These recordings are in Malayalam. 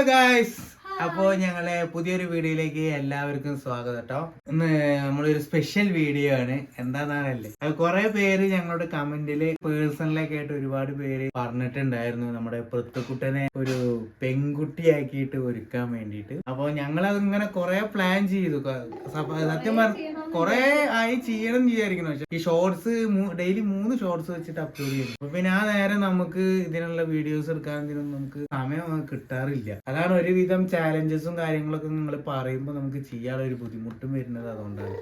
ഹലോ ഗായ്സ് അപ്പോ ഞങ്ങളെ പുതിയൊരു വീഡിയോയിലേക്ക് എല്ലാവർക്കും സ്വാഗതം കേട്ടോ. ഇന്ന് നമ്മളൊരു സ്പെഷ്യൽ വീഡിയോ ആണ്. എന്താണെന്നല്ലേ കുറെ പേര് ഞങ്ങളുടെ കമന്റിൽ പേഴ്സണലൊക്കെ ആയിട്ട് ഒരുപാട് പേര് പറഞ്ഞിട്ടുണ്ടായിരുന്നു. നമ്മുടെ പൃത്തുക്കുട്ടനെ ഒരു പെൺകുട്ടിയാക്കിയിട്ട് ഒരുക്കാൻ വേണ്ടിയിട്ട്. അപ്പൊ ഞങ്ങൾ അതിങ്ങനെ കുറെ പ്ലാൻ ചെയ്തു. സത്യം പറഞ്ഞ കുറെ ആയി ചെയ്യണം എന്ന് വിചാരിക്കുന്നു. പക്ഷെ ഈ ഷോർട്സ് ഡെയിലി മൂന്ന് ഷോർട്സ് വെച്ചിട്ട് അപ്ലോഡ് ചെയ്യും അപ്പൊ പിന്നെ ആ നേരം നമുക്ക് ഇതിനുള്ള വീഡിയോസ് എടുക്കാൻ ഇതിനൊന്നും നമുക്ക് സമയം കിട്ടാറില്ല. അതാണ് ഒരുവിധം ചാലഞ്ചസും കാര്യങ്ങളൊക്കെ നിങ്ങൾ പറയുമ്പോൾ നമുക്ക് ചെയ്യാനുള്ള ഒരു ബുദ്ധിമുട്ടും വരുന്നത് അതുകൊണ്ടാണ്.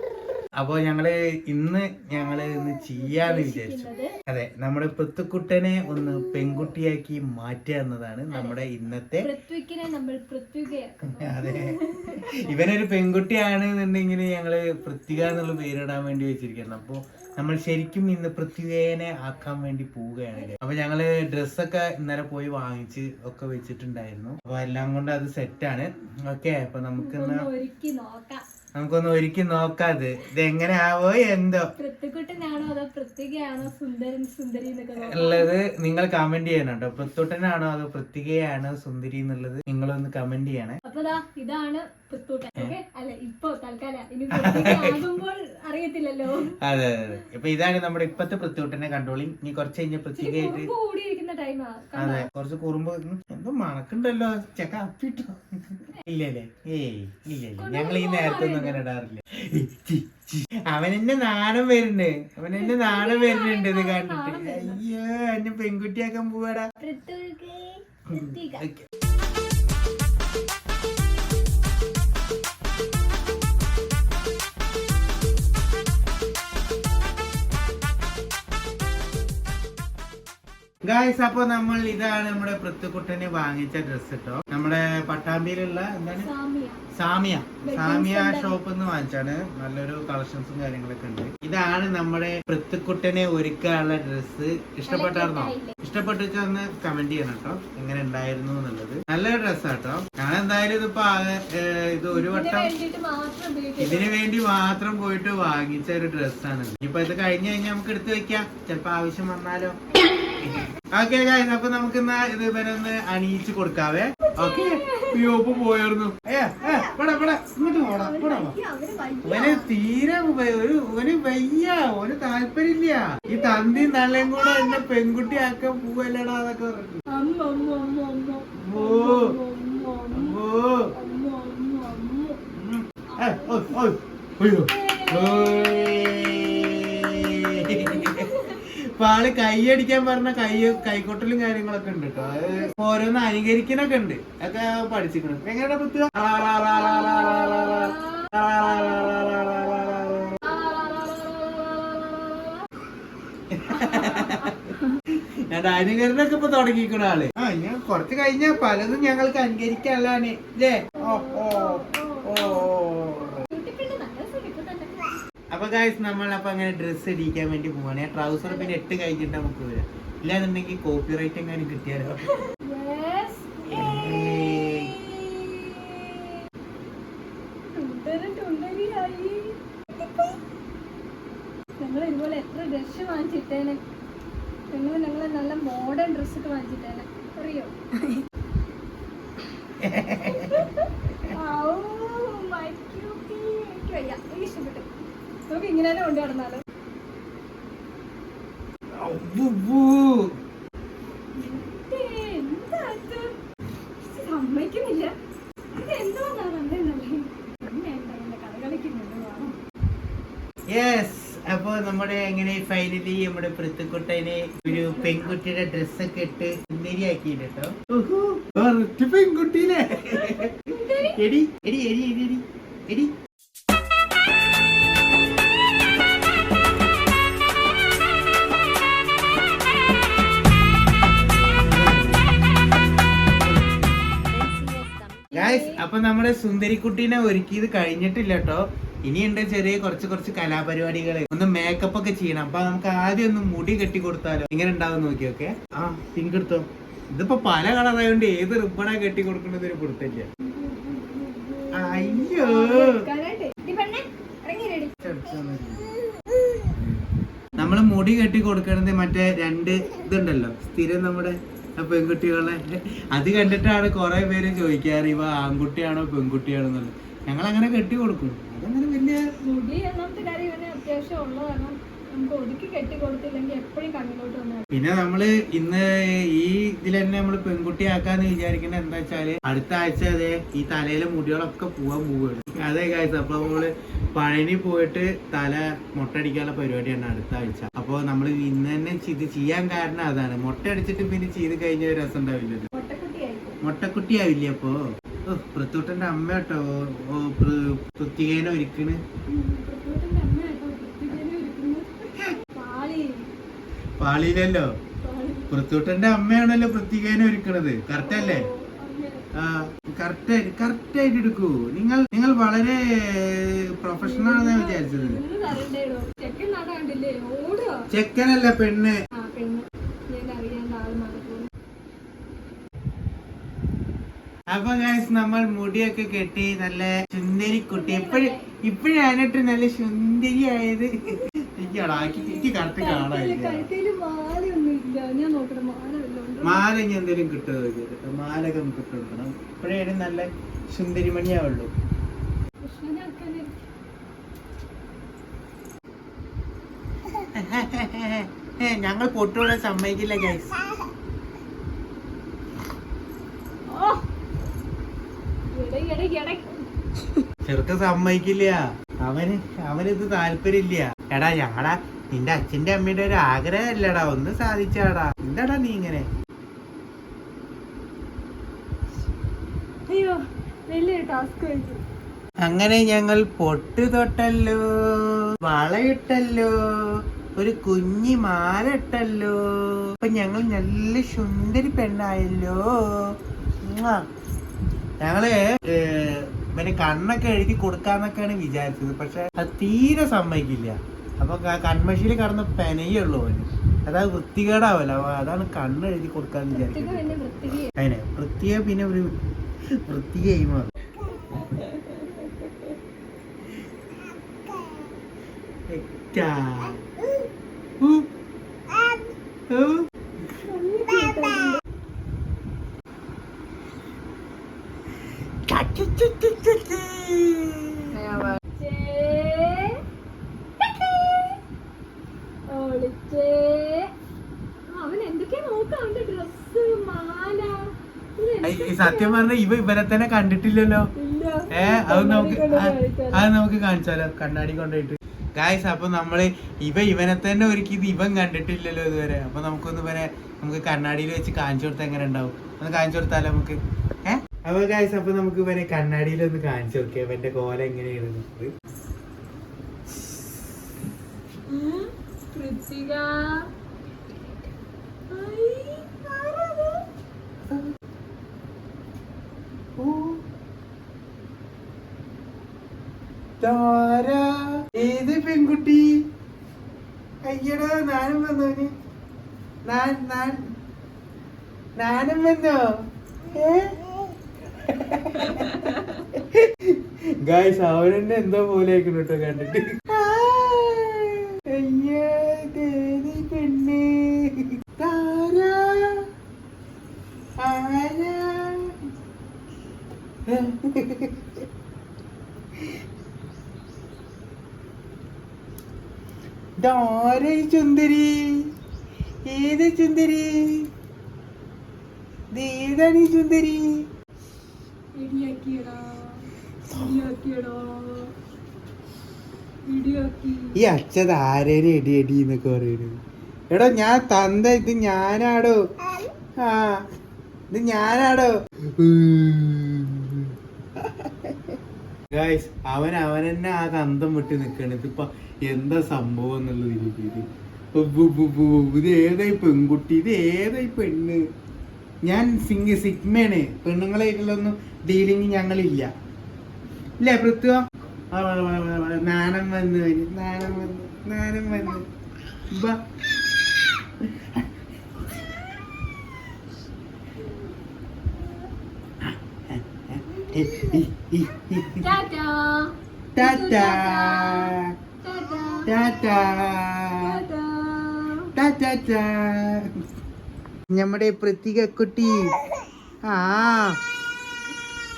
അപ്പൊ ഞങ്ങൾ ഇന്ന് ഞങ്ങൾ ഇന്ന് ചെയ്യാന്ന് വിചാരിച്ചു. അതെ നമ്മുടെ പൃഥ്വിക്കുട്ടനെ ഒന്ന് പെൺകുട്ടിയാക്കി മാറ്റുക എന്നതാണ് നമ്മുടെ ഇന്നത്തെ അതെ. ഇവനൊരു പെൺകുട്ടിയാണ് എന്നുണ്ടെങ്കിൽ ഞങ്ങൾ പൃഥ്വിക എന്നുള്ള പേരിടാൻ വേണ്ടി വെച്ചിരിക്കണം അപ്പൊ നമ്മൾ ശരിക്കും ഇന്ന് പൃഥ്വികേനെ ആക്കാൻ വേണ്ടി പോവുകയാണ് അപ്പൊ ഞങ്ങൾ ഡ്രസ്സൊക്കെ ഇന്നലെ പോയി വാങ്ങിച്ച് ഒക്കെ വെച്ചിട്ടുണ്ടായിരുന്നു. അപ്പൊ എല്ലാം കൊണ്ട് അത് സെറ്റാണ് ഓക്കെ അപ്പൊ നമുക്ക് ഇന്ന് നോക്കാം. നമുക്കൊന്ന് ഒരുക്കി നോക്കാത്. ഇത് എങ്ങനെ ആവോ എന്തോ ഉള്ളത് നിങ്ങൾ കമന്റ് ചെയ്യണം കേട്ടോ. പൃത്തുട്ടനാണോ അതോ പൃത്തികയാണോ സുന്ദരി എന്നുള്ളത് നിങ്ങളൊന്ന് കമന്റ് ചെയ്യണേ. അപ്പൊ ഇതാണ് അതെ അതെ ഇപ്പൊ ഇതാണ് നമ്മുടെ ഇപ്പത്തെ പൃത്തുട്ടനെ കണ്ടോളി. ഇനി കുറച്ച് കഴിഞ്ഞ ടൈമാ അതെ കുറച്ച് കുറുമ്പ്. എന്തോ മണക്കുണ്ടല്ലോ. ചെക്ക അപ്പിട്ടോ. ഇല്ലല്ലേ ഏയ് ഇല്ലല്ലേ ഇല്ല ഞങ്ങൾ ഈ നേരത്തെ ഒന്നും അങ്ങനെ ഇടാറില്ല. അവൻ എന്നെ നാണം വരുന്നുണ്ട്. അവൻ എന്നെ നാണം വരുന്നുണ്ട് ഇത് കണ്ടിട്ട്. അയ്യോ എന്നെ പെൺകുട്ടിയാക്കാൻ പോവാടാ. ഗായ്സ് അപ്പൊ നമ്മൾ ഇതാണ് നമ്മുടെ പൃത്തുക്കുട്ടന് വാങ്ങിച്ച ഡ്രസ് കേട്ടോ നമ്മുടെ പട്ടാമ്പിയിലുള്ള എന്താണ്? സാമിയ. സാമിയ. ഷോപ്പ് നിന്ന് വാങ്ങിച്ചാണ്. നല്ലൊരു കളക്ഷൻസും കാര്യങ്ങളൊക്കെ ഉണ്ട്. ഇതാണ് നമ്മുടെ പൃത്തുക്കുട്ടനെ ഒരുക്കാനുള്ള ഡ്രസ് ഇഷ്ടപ്പെട്ടായിരുന്നോ? ഇഷ്ടപ്പെട്ടിട്ട് ഒന്ന് കമന്റ് ചെയ്യണം കേട്ടോ എങ്ങനെ ഉണ്ടായിരുന്നു എന്നുള്ളത്. നല്ലൊരു ഡ്രസ്സാട്ടോ ഞാൻ എന്തായാലും ഇതിപ്പോ ഇത് ഒരു വട്ടം ഇതിനു വേണ്ടി മാത്രം പോയിട്ട് വാങ്ങിച്ച ഒരു ഡ്രസ്സാണ് ഇപ്പൊ ഇത് കഴിഞ്ഞു കഴിഞ്ഞാൽ നമുക്ക് എടുത്തു വെക്കാം. ചിലപ്പോ ആവശ്യം വന്നാലോ. ഓക്കെ ഗായ്സ് അപ്പൊ നമുക്ക് ഇന്ന് ഇത് ഇവനൊന്ന് അണിയിച്ച് കൊടുക്കാവേ ഓക്കെ പോയായിരുന്നു. വാ. അവർ വയ്യ. ഇവന് തീരെ ഒരു ഒരു വയ്യ ഒരു താല്പര്യമില്ല. ഈ തന്തി തള്ളയും കൂടെ എന്നെ പെൺകുട്ടിയാക്കാൻ പോവല്ലടാ അതൊക്കെ ഓ ഓ. ഓയ്, അയ്യോ. ഇപ്പൊ ആൾ കൈയടിക്കാൻ പറഞ്ഞ കൈ കൈക്കൊട്ടലും കാര്യങ്ങളൊക്കെ ഉണ്ട് കേട്ടോ ഓരോന്ന് അനുകരിക്കണൊക്കെ ഉണ്ട് ഒക്കെ പഠിച്ചിരിക്കണം എങ്ങനെയാ പറ്റുക ഞാൻ അനുകരണൊക്കെ ഇപ്പൊ തുടങ്ങിക്കണ ആൾ ആ ഞാൻ കൊറച്ച് കഴിഞ്ഞ പലതും ഞങ്ങൾക്ക് അനുകരിക്കാനുള്ളതാണ് ഇല്ലേ ഓ ഓ ഓ കുട്ടിപ്പിള്ള നല്ല സുഖിക്കുന്നുണ്ട് ഗായ്സ് നമ്മൾ അപ്പൊ അങ്ങനെ ഡ്രസ്സ് ഇടിക്കാൻ വേണ്ടി പോവാണ്. ട്രൗസർ പിന്നെ എട്ട് കഴിഞ്ഞിട്ട് നമുക്ക് വരാം. ഇല്ലാന്നുണ്ടെങ്കിൽ കോപ്പിറൈറ്റ് എങ്ങനെ കിട്ടിയാലോ. ഞങ്ങൾ ഇതുപോലെ എത്ര ഡ്രസ് വാങ്ങിച്ചിട്ടേനെ? ഞങ്ങൾ ഞങ്ങൾ നല്ല മോഡേൺ ഡ്രസ്സൊക്കെ വാങ്ങിച്ചിട്ടേനെ. അറിയോ ഔ, my cutie. എനിക്ക് വയ്യ. എനിക്ക് ഇഷ്ടപ്പെട്ടു നമുക്ക് ഇങ്ങനെ തന്നെ കൊണ്ടു നടന്നാലോ സമ്മതിക്കുന്നില്ല. ഇത് എന്തുകൊണ്ടാ കണ്ടെന്നല്ലേ കഥ കളിക്കുന്നുണ്ട് വാ. യെസ് അപ്പൊ നമ്മുടെ എങ്ങനെ ഫൈനലി നമ്മുടെ പൃത്തുക്കുട്ടനെ ഒരു പെൺകുട്ടിയുടെ ഡ്രസ്സൊക്കെ ഇട്ട് സുന്ദരിയാക്കിയിട്ട് കേട്ടോ. പെൺകുട്ടീനെ. എടി എടി എടി എടി എടി എടി. നമ്മുടെ സുന്ദരിക്കുട്ടീനെ ഒരുക്കിയത് കഴിഞ്ഞിട്ടില്ല കേട്ടോ ഇനിയുണ്ട് ചെറിയ കുറച്ച് കുറച്ച് കലാപരിപാടികൾ ഒന്ന് മേക്കപ്പ് ഒക്കെ ചെയ്യണം. അപ്പൊ നമുക്ക് ആദ്യം ഒന്ന് മുടി കെട്ടി കൊടുത്താലോ? ഇങ്ങനെ ഉണ്ടാവും നോക്കിയൊക്കെ ആ പിങ്ക് എടുത്തോ? ഇതിപ്പോ പല കളറായോണ്ട് ഏത് റിബണാ കെട്ടി കൊടുക്കുന്നത് ഒരു കൊടുത്തില്ല അയ്യോ. നമ്മൾ മുടി കെട്ടി കൊടുക്കണത് മറ്റേ രണ്ട് ഇതുണ്ടല്ലോ സ്ഥിരം നമ്മുടെ പെൺകുട്ടികളെ? അത് കണ്ടിട്ടാണ് കുറെ പേര് ചോദിക്കാറ് ഇവ ആൺകുട്ടിയാണോ പെൺകുട്ടിയാണോ? എന്നുള്ളത് ഞങ്ങൾ അങ്ങനെ കെട്ടി കൊടുക്കും അതങ്ങനെ വലിയ അത്യാവശ്യം നമുക്ക് ഒതുക്കി കെട്ടി കൊടുത്തില്ലെങ്കിൽ എപ്പോഴും കണ്ണിലോട്ട് വന്നാൽ പിന്നെ നമ്മൾ ഇന്ന് ഈ ഇതിൽ തന്നെ നമ്മൾ പെൺകുട്ടിയാക്കാന്ന് വിചാരിക്കുന്നത് എന്താ വെച്ചാൽ അടുത്ത ആഴ്ച അതെ ഈ തലയിലെ മുടികളൊക്കെ പോവാൻ പോവുകയാണ് അതെ കാഴ്ച അപ്പൊ നമ്മൾ പഴനി പോയിട്ട് തല മുട്ടടിക്കാനുള്ള പരിപാടിയാണ് അടുത്ത ആഴ്ച. അപ്പൊ നമ്മൾ ഇന്ന് തന്നെ ഇത് ചെയ്യാൻ കാരണം അതാണ്. മുട്ട അടിച്ചിട്ട് പിന്നെ ചെയ്ത് കഴിഞ്ഞ ഒരു രസം ഉണ്ടാവില്ലല്ലോ. മുട്ടക്കുട്ടി ആവില്ല അപ്പോ? ഓ പൃത്തൂട്ടന്റെ അമ്മ കേട്ടോ. ഓ പൃത്തികേനെ ഒരുക്കണ്. പാളിയിലല്ലോ? പൃഥ്വിട്ടന്റെ അമ്മയാണല്ലോ പൃത്തികേനെ ഒരുക്കണത്. കറക്റ്റ് അല്ലേ? അങ്ങനെ. കറക്റ്റ് കറക്റ്റ് ആയിട്ട് എടുക്കൂ. നിങ്ങൾ നിങ്ങൾ വളരെ പ്രൊഫഷണൽ ആണെന്ന് വിചാരിച്ചത്. ചെക്കനല്ല പെണ്ണ്. ആ അപ്പൊ ഗൈസ് നമ്മൾ മുടിയൊക്കെ കെട്ടി നല്ല സുന്ദരി കുട്ടി. എപ്പോഴും ഇപ്പോഴും അതിനിട്ട് നല്ല സുന്ദരി ആയത് എനിക്ക് കറക്റ്റ് കാണാനില്ല കഴുത്തേൽ മാലയൊന്നും ഇല്ല ഞാൻ നോക്കട്ടെ മാല ഇനി എന്തെങ്കിലും കിട്ടുമോ കേട്ടോ മാലൊക്കെ നമുക്ക് ഇട്ടുകൊടുക്കണം ഇപ്പോഴേ നല്ല സുന്ദരി മണിയാവുള്ളൂ കൃഷ്ണനെ ആക്കാന് ഞങ്ങൾ പൊട്ടോടെ സമ്മതിക്കില്ല ഗൈസ് ചെറുക്ക സമ്മതിക്കില്ല. അവന് അവനിത് താല്പര്യമില്ല. എടാ ഞങ്ങടാ നിന്റെ അച്ഛന്റെ അമ്മയുടെ ഒരു ആഗ്രഹമല്ലടാ ഒന്ന് സാധിച്ചാടാ. എന്താടാ നീ ഇങ്ങനെ? അയ്യോ ടാസ്ക് അങ്ങനെ ഞങ്ങൾ പൊട്ട് തൊട്ടല്ലോ വളയിട്ടല്ലോ ഒരു കുഞ്ഞി മാലട്ടല്ലോ അപ്പൊ ഞങ്ങൾ നല്ല സുന്ദരി പെണ്ണായല്ലോ. ഞങ്ങൾ പിന്നെ കണ്ണൊക്കെ എഴുതി കൊടുക്കാന്നൊക്കെയാണ് വിചാരിച്ചത് പക്ഷെ അത് തീരെ സമ്മതിക്കില്ല. അപ്പൊ ക- കൺമഷിയിൽ കടന്ന് പെനയുള്ളൂ അവന് അതായത് വൃത്തികേടാവല്ല അതാണ് കണ്ണ് എഴുതി കൊടുക്കാന്ന് വൃത്തിക വിചാരിക്കുന്നത് അതിനെ വൃത്തിയെ പിന്നെ ഒരു വൃത്തിയായി മാറും എറ്റാ. ഊ. ഊ. ചച്ചുച്ചുച്ചുച്ചുച്ചു. അവൻ എന്തൊക്കെയാ നോക്കാം അവന്റെ ഡ്രസ് മാല ഇത് ഐ, ഈ സത്യം പറഞ്ഞ ഇവ ഇവരെ തന്നെ കണ്ടിട്ടില്ലല്ലോ. ഏ അത് നമുക്ക്. അത് നമുക്ക് കാണിച്ചാലോ കണ്ണാടി കൊണ്ടുപോയിട്ട് ഗായ്സ് അപ്പൊ നമ്മൾ ഇവ ഇവനെ തന്നെ ഒരുക്കിയത് ഇവൻ കണ്ടിട്ടില്ലല്ലോ ഇതുവരെ അപ്പൊ നമുക്കൊന്ന് ഇവനെ നമുക്ക് കണ്ണാടിയിൽ വെച്ച് കാണിച്ചു കൊടുത്താൽ എങ്ങനെ ഉണ്ടാവും ഒന്ന് കാണിച്ചു കൊടുത്താലോ നമുക്ക് ഏ അപ്പൊ ഗായ്സ് അപ്പൊ നമുക്ക് ഇവനെ കണ്ണാടിയിൽ ഒന്ന് കാണിച്ചു നോക്കിയാ ഇവന്റെ കോല എങ്ങനെയാണ്. ഉം, കൃത്തിക. താരാ, ഏത് പെൺകുട്ടി? അയ്യടാ നാനും വന്നോന് ഞാൻ ഞാൻ നാനും വന്നോ? ഗായ്സ് അവനെന്നെ എന്തോ പോലെ ആയിക്കണോട്ടോ കണ്ടിട്ട് അയ്യോ ദേവി പെണ്ണ് താരാ ആരാ ഇതാരാ ഈ ചുന്ദരി ഏത് ചുന്ദരി ഏതാണ് ഈ ചുന്ദരി. ഈ അച്ഛത് ആരേനെ എടി എടി എന്നൊക്കെ പറയുന്നത് എടോ ഞാൻ തന്ത ഇത് ഞാനാടോ? ആ ഇത് ഞാനാടോ? ഗായ്സ് അവൻ അവൻ തന്നെ ആ കന്തം വിട്ട് നിൽക്കണ ഇതിപ്പോ എന്താ സംഭവം എന്നുള്ള രീതിയിൽ ഇത് ഏതായി പെൺകുട്ടി ഇത് ഏതായി പെണ്ണ് ഞാൻ സിംഗ് സിഗ്മയാണ് പെണ്ണുങ്ങളായിട്ടുള്ളൊന്നും ഡീലിങ് ഞങ്ങളില്ല ഇല്ലേ പൃഥ്വ നാനം വ, വ, വ, നാനം വന്നു വന്നു നാണം വന്നു നമ്മുടെ പ്രത്യേക കുട്ടി. ആ.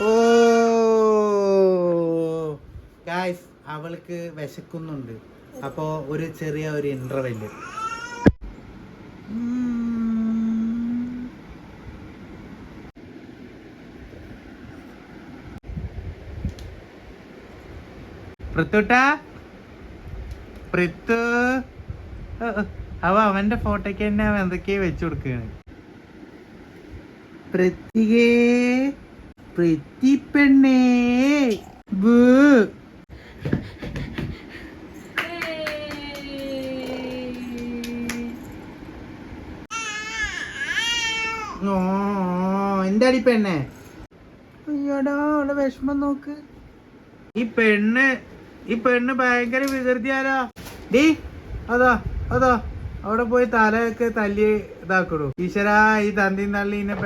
ഓ. ഗായ്സ് അവൾക്ക് വിശക്കുന്നുണ്ട്. അപ്പോ ഒരു ചെറിയ ഒരു ഇന്റർവെൽ പൃത്തുട്ട പൃത്തു അവ അവന്റെ ഫോട്ടോക്ക് തന്നെ അവൻ എന്തൊക്കെയാ വെച്ചു കൊടുക്കുകയാണ്. പ്രത്യേ പൃത്തി പെണ്ണേ എന്താടി പെണ്ണെ. അയ്യോടാ അവളെ വിഷമം നോക്ക്. ഈ പെണ്ണ് ഈ പെണ്ണ് ഭയങ്കര വികൃതിയാലോ. ഡീ അതാ അതാ. അവിടെ പോയി തലയൊക്കെ തല്ലി ഇതാക്കടൂ ഈശ്വരാ ഈ തന്തി തള്ളി ഇന്നെ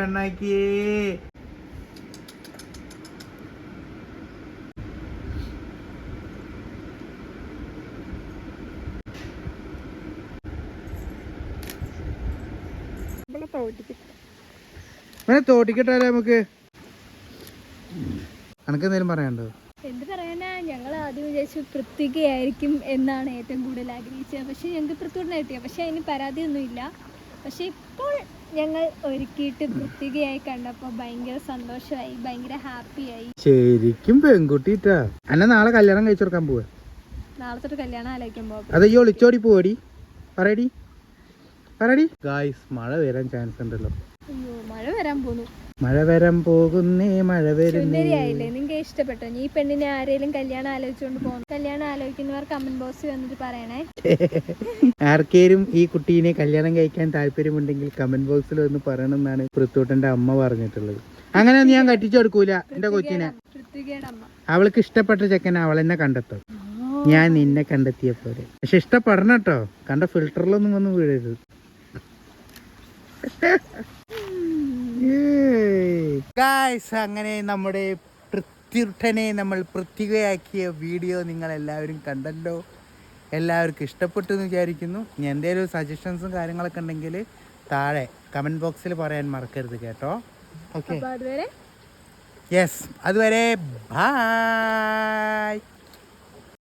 പിന്നെ തോട്ടിക്കിട്ടാലേ നമുക്ക് അനക്ക് എന്തെങ്കിലും പറയാനുണ്ടോ? ആദ്യം വിചാരിച്ചു പൃഥ്വികയായിരിക്കും എന്നാണ് ഏറ്റവും കൂടുതൽ ആഗ്രഹിച്ചത്. പക്ഷേ ഞങ്ങൾക്ക് പൃഥ്വിനെ കിട്ടിയ പക്ഷേ അതിന് പരാതിയൊന്നുമില്ല. പക്ഷേ ഇപ്പോൾ ഞങ്ങൾ ഒരുക്കിയിട്ട് പൃഥ്വികയായി കണ്ടപ്പോൾ ഭയങ്കര സന്തോഷമായി ഭയങ്കര ഹാപ്പിയായി. ശരിക്കും പെൺകുട്ടിട്ടാ. എന്നെ നാളെ കല്യാണം കഴിച്ചു കൊടുക്കാൻ പോവാ. കല്യാണം ആലോചിക്കുമ്പോൾ അത് ഈ ഒളിച്ചോടി പോടി പറയടി. പറയടി. ഗായ്സ് മഴ വരാൻ ചാൻസ് ഉണ്ടല്ലോ. അയ്യോ മഴ വരാൻ പോന്നു. മഴ വരാൻ പോകുന്നേ മഴ വരുന്നേ. സുന്ദരിയായില്ലേ? നിങ്ങൾക്ക് ഇഷ്ടപ്പെട്ടോ? ഈ പെണ്ണിനെ ആരെങ്കിലും കല്യാണം ആലോചിച്ചുകൊണ്ട് പോകുന്നു കല്യാണം ആലോചിക്കുന്നവർ കമന്റ് ബോക്സിൽ വന്നിട്ട് പറയണേ. ആർക്കേലും ഈ കുട്ടീനെ കല്യാണം കഴിക്കാൻ താല്പര്യമുണ്ടെങ്കിൽ കമന്റ് ബോക്സിൽ വന്ന് പറയണം എന്നാണ് പൃഥ്വിട്ടന്റെ അമ്മ പറഞ്ഞിട്ടുള്ളത്. അങ്ങനെ ഒന്നും ഞാൻ കട്ടിച്ചു കൊടുക്കൂല എന്റെ കൊച്ചിനെ. അവൾക്ക് ഇഷ്ടപ്പെട്ട ചെക്കൻ അവൾ എന്നെ കണ്ടെത്തും. ഞാൻ നിന്നെ കണ്ടെത്തിയ പോലെ. പക്ഷെ ഇഷ്ടപ്പെടണം കേട്ടോ കണ്ട ഫിൽറ്ററിലൊന്നും വന്ന് വീഴരുത്. ഗായ്സ് അങ്ങനെ നമ്മുടെ പൃഥ്വിട്ടനെ നമ്മൾ പൃഥ്വികയാക്കിയ വീഡിയോ നിങ്ങൾ എല്ലാവരും കണ്ടല്ലോ. എല്ലാവർക്കും ഇഷ്ടപ്പെട്ടു എന്ന് വിചാരിക്കുന്നു. ഇനി എന്തെങ്കിലും സജഷൻസും കാര്യങ്ങളൊക്കെ ഉണ്ടെങ്കിൽ താഴെ കമന്റ് ബോക്സിൽ പറയാൻ മറക്കരുത് കേട്ടോ. ഓക്കെ യെസ് അതുവരെ ബായ്